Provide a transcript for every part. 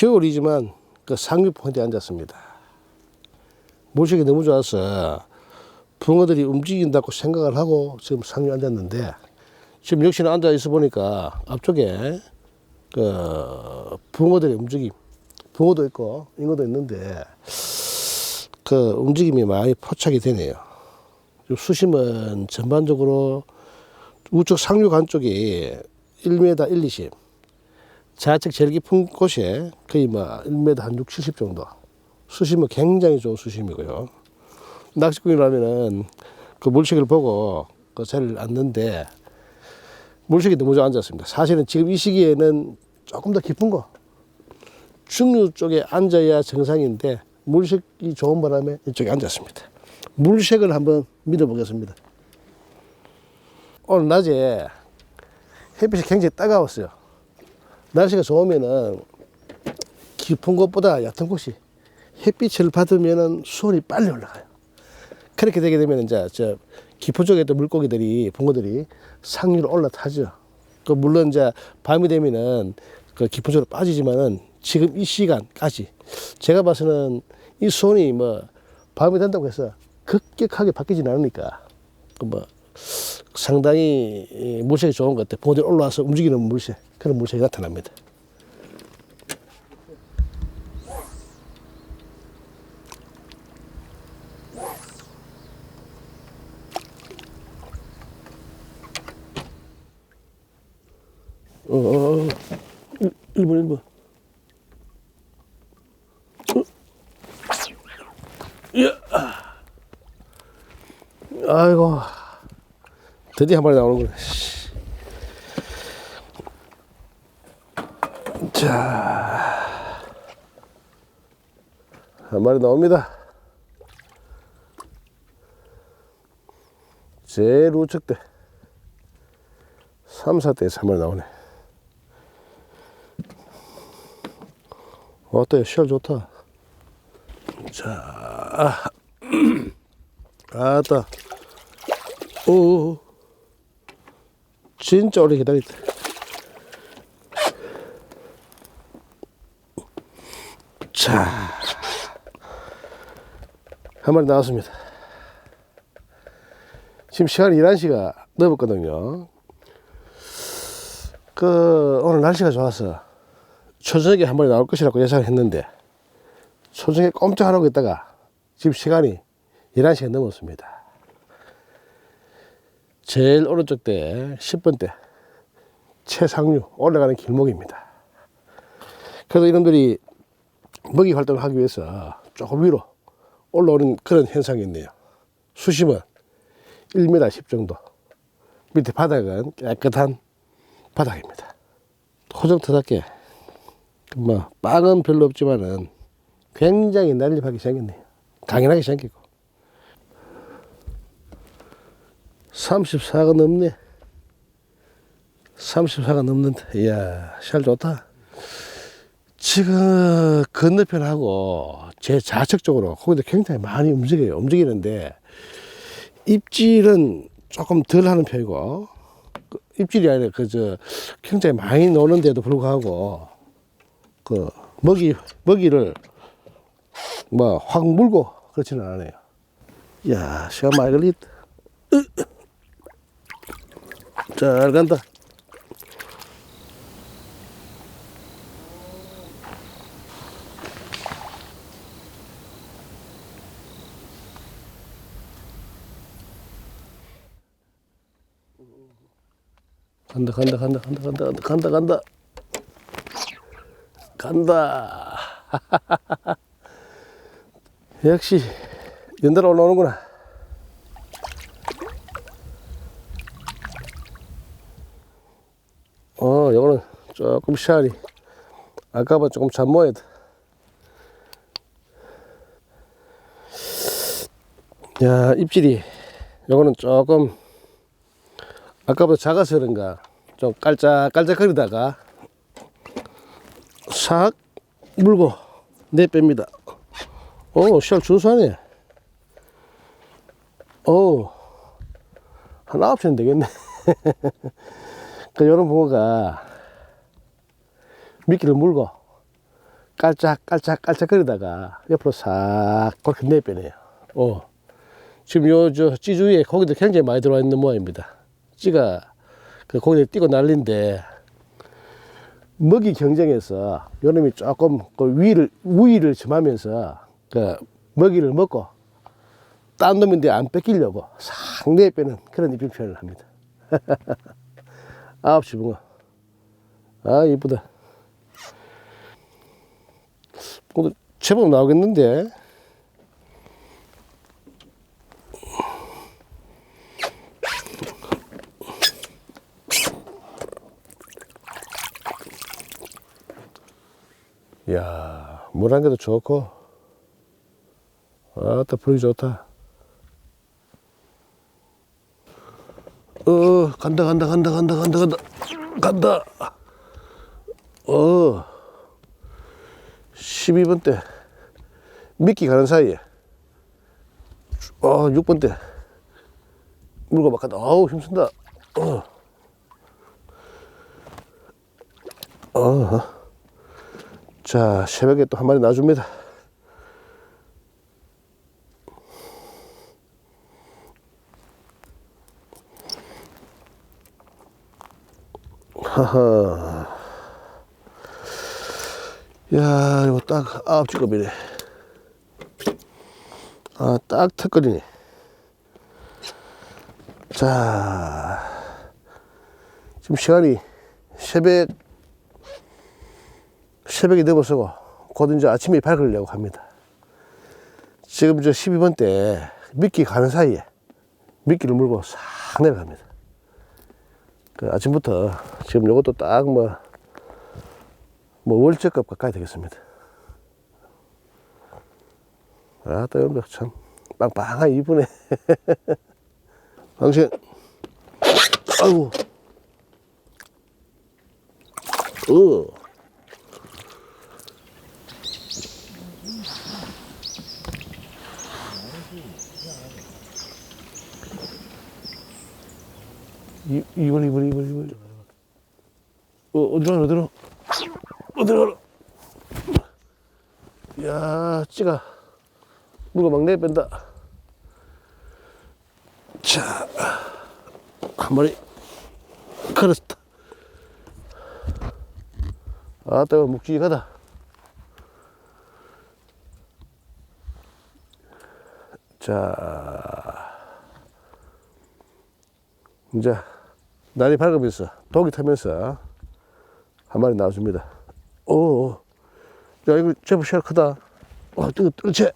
겨울이지만 그 상류 포인트에 앉았습니다. 물색이 너무 좋아서 붕어들이 움직인다고 생각을 하고 지금 상류에 앉았는데 지금 역시나 앉아 있어 보니까 앞쪽에 그 붕어들의 움직임, 붕어도 있고 잉어도 있는데 그 움직임이 많이 포착이 되네요. 좀 수심은 전반적으로 우측 상류간 쪽이 1m 1, 20. 좌측 제일 깊은 곳에 거의 뭐 1m 한 6, 70 정도. 수심은 굉장히 좋은 수심이고요. 낚시꾼이라면은 그 물색을 보고 그 자리를 앉는데 물색이 너무 잘 앉았습니다. 사실은 지금 이 시기에는 조금 더 깊은 거 중류 쪽에 앉아야 정상인데 물색이 좋은 바람에 이쪽에 앉았습니다. 물색을 한번 믿어보겠습니다. 오늘 낮에 햇빛이 굉장히 따가웠어요. 날씨가 좋으면은 깊은 곳보다 얕은 곳이 햇빛을 받으면은 수온이 빨리 올라가요. 그렇게 되게 되면 이제 저 깊은 쪽에 있던 물고기들이 붕어들이 상류로 올라타죠. 그 물론 이제 밤이 되면은 그 깊은 쪽으로 빠지지만은 지금 이 시간까지 제가 봐서는 이 수온이 뭐 밤이 된다고 해서 급격하게 바뀌진 않으니까 그뭐 상당히 이 물색이 좋은 것 같아요. 붕어들이 올라와서 움직이는 물색 그런 물색이 나타납니다. 어, 어, 어. 1번, 1번. 어? 야. 아이고. 드디어 한 마리 나오는구나. 씨. 자. 한 마리 나옵니다. 제일 우측 대. 3, 4대에서 한 마리 나오네. 어때? 시알 좋다. 자, 아따. 오, 진짜 오래 기다렸다. 자, 한 마리 나왔습니다. 지금 시간이 11시가 넘었거든요. 그, 오늘 날씨가 좋아서 초저녁에 한 마리 나올 것이라고 예상을 했는데 초저녁에 꼼짝 안 하고 있다가 지금 시간이 11시가 넘었습니다. 제일 오른쪽 때 10번 때 최상류 올라가는 길목입니다. 그래서 이놈들이 먹이 활동을 하기 위해서 조금 위로 올라오는 그런 현상이 있네요. 수심은 1m 10 정도. 밑에 바닥은 깨끗한 바닥입니다. 호정터답게 뭐 빵은 별로 없지만은 굉장히 난립하게 생겼네요. 강인하게 생기고 34가 넘네. 34가 넘는데 이야 잘 좋다. 지금 건너편하고 제 좌측 쪽으로 거기도 굉장히 많이 움직여요. 움직이는데 입질은 조금 덜 하는 편이고 그 입질이 아니라 그저 굉장히 많이 노는데도 불구하고 그 먹이 먹이를 뭐 확 물고 그렇지는 않아요. 야 시간 많이 걸리다. 잘 간다. 간다 간다 간다 간다 간다 간다 간다 간다 간다. 역시 연달아 올라오는구나. 어, 요거는 조금 시알이 아까보다 조금 잠모야 돼. 야, 입질이 요거는 조금 아까보다 작아서 그런가 좀 깔짝깔짝 거리다가 싹 물고 내뺍니다. 오, 시알 준수하네. 오, 한 아홉 시는 되겠네. 그, 요런 붕어가 미끼를 물고 깔짝 깔짝 깔짝 거리다가 옆으로 싹 그렇게 내빼네요. 어. 지금 요 저 찌주위에 고기도 굉장히 많이 들어와 있는 모양입니다. 찌가 그 고기를 뛰고 난리인데 먹이 경쟁에서 요놈이 조금 그 위를 우위를 점하면서 그 먹이를 먹고 딴 놈인데 안 뺏기려고 싹 내빼는 그런 입질 표현을 합니다. 아홉 시 붕어. 아 이쁘다. 오늘 제법 나오겠는데. 이야, 물한 개도 좋고, 아따, 불이 좋다. 어, 간다, 간다, 간다, 간다, 간다, 간다, 간다. 어, 12번 때, 미끼 가는 사이에, 어, 6번 때, 물고 막 간다. 아우, 힘쓴다. 어. 어. 자, 새벽에 또 한 마리 놔줍니다. 하하. 야, 이거 딱 아홉 직업이네. 아, 딱 턱걸이네. 자, 지금 시간이 새벽, 새벽이 넘어서고, 곧 이제 아침이 밝으려고 합니다. 지금 저 12번 때 미끼 가는 사이에 미끼를 물고 싹 내려갑니다. 그 아침부터 지금 요것도 딱 뭐, 뭐 월척급 가까이 되겠습니다. 아, 또 여러분들 참 빵빵하게 이쁘네. 당신, 아이고, 어. 이, 이번, 이번, 이번, 이번. 어, 어디로, 어디로? 어디로? 야, 찌가 물고 막 내뺀다. 자, 한 마리 걸었다. 아, 또 묵직하다. 자, 이제 날이 밝으면서 독이 타면서 한 마리 나와줍니다. 오, 야 이거 제법 시야 크다. 와, 뜨거, 그렇지.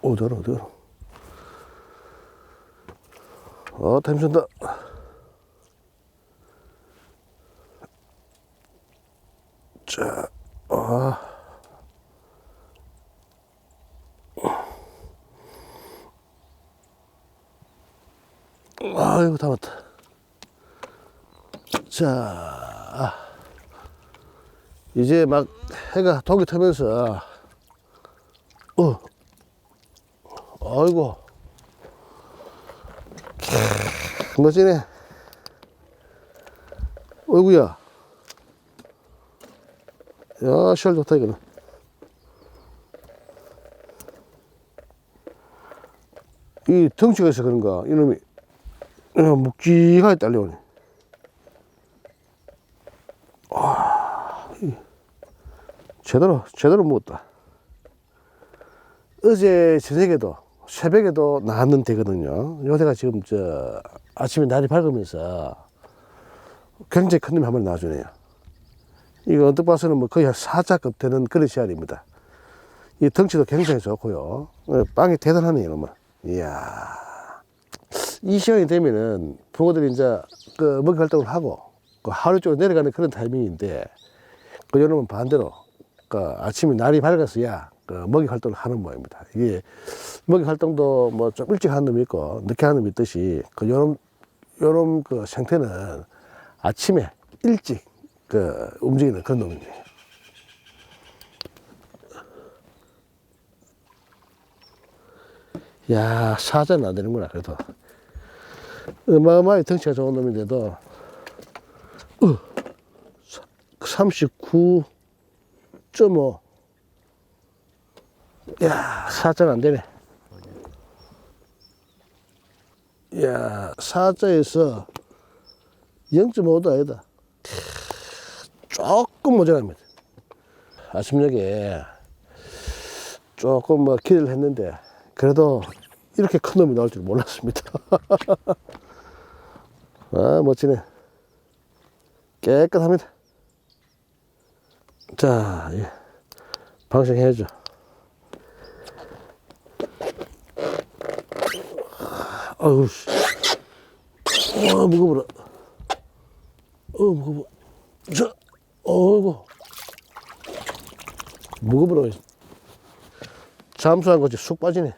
오, 더러, 더러. 어, 템 준다. 자, 아. 아이고, 다 맞다. 자, 이제 막 해가 독이 타면서, 어, 아이고, 캬, 멋지네. 어이구야. 야, 시알 좋다, 이거는. 이 덩치가 있어 그런가, 이놈이. 어, 묵직하게 딸려오네. 와, 이, 제대로, 제대로 먹었다. 어제 저녁에도, 새벽에도 나왔는 데거든요. 요새가 지금 저, 아침에 날이 밝으면서 굉장히 큰 놈이 한 마리 나와주네요. 이거 언뜻 봐서는 뭐 거의 한 사자급 되는 그런 씨알입니다. 이 덩치도 굉장히 좋고요. 어, 빵이 대단하네요, 이놈은. 이야. 이 시간이 되면은 붕어들이 이제 그 먹이 활동을 하고 그 하루 쪽으로 내려가는 그런 타이밍인데 그 여름은 반대로 그 아침에 날이 밝았어야 그 먹이 활동을 하는 모양입니다. 이게 먹이 활동도 뭐 좀 일찍 하는 놈이 있고 늦게 하는 놈이 있듯이 그 요런 요런 그 생태는 아침에 일찍 그 움직이는 그런 놈이에요. 야, 사자는 안 되는구나, 그래도. 어마어마하게 덩치가 좋은 놈인데도 39.5. 야, 4자는 안 되네. 야, 4자에서 0.5도 아니다. 조금 모자랍니다. 아침녘에 조금 뭐 기대를 했는데, 그래도 이렇게 큰 놈이 나올 줄 몰랐습니다. 아, 멋지네. 깨끗합니다. 자, 예. 방생해야죠. 아우, 씨. 와, 무거워라. 어, 무거워. 자, 어이구. 무거워라. 잠수한 거지 쑥 빠지네.